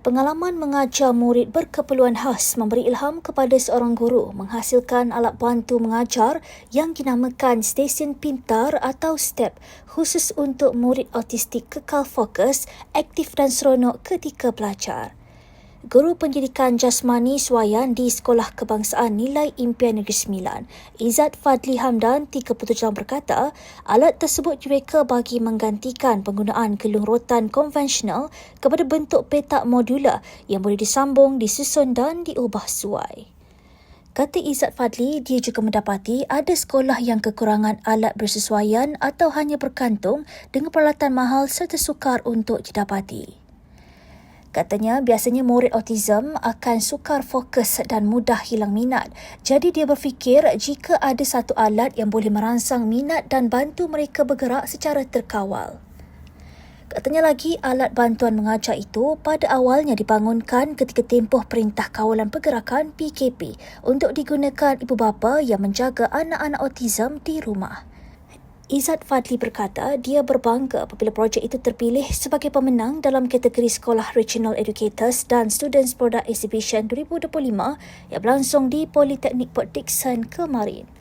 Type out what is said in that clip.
Pengalaman mengajar murid berkeperluan khas memberi ilham kepada seorang guru menghasilkan alat bantu mengajar yang dinamakan stesen pintar atau STEP khusus untuk murid autistik kekal fokus, aktif dan seronok ketika belajar. Guru Pendidikan Jasmani Swayan di Sekolah Kebangsaan Nilai Impian Negeri Sembilan, Izzat Fadli Hamdan, 37 tahun berkata, alat tersebut direka bagi menggantikan penggunaan gelung rotan konvensional kepada bentuk petak modular yang boleh disambung, disusun dan diubah suai. Kata Izzat Fadli, dia juga mendapati ada sekolah yang kekurangan alat bersesuaian atau hanya berkantung dengan peralatan mahal serta sukar untuk didapati. Katanya biasanya murid autism akan sukar fokus dan mudah hilang minat. Jadi dia berfikir jika ada satu alat yang boleh merangsang minat dan bantu mereka bergerak secara terkawal. Katanya lagi alat bantuan mengajar itu pada awalnya dibangunkan ketika tempoh Perintah Kawalan Pergerakan PKP untuk digunakan ibu bapa yang menjaga anak-anak autism di rumah. Izzat Fadli berkata dia berbangga apabila projek itu terpilih sebagai pemenang dalam kategori Sekolah Regional Educators dan Students Product Exhibition 2025 yang berlangsung di Politeknik Port Dickson kemarin.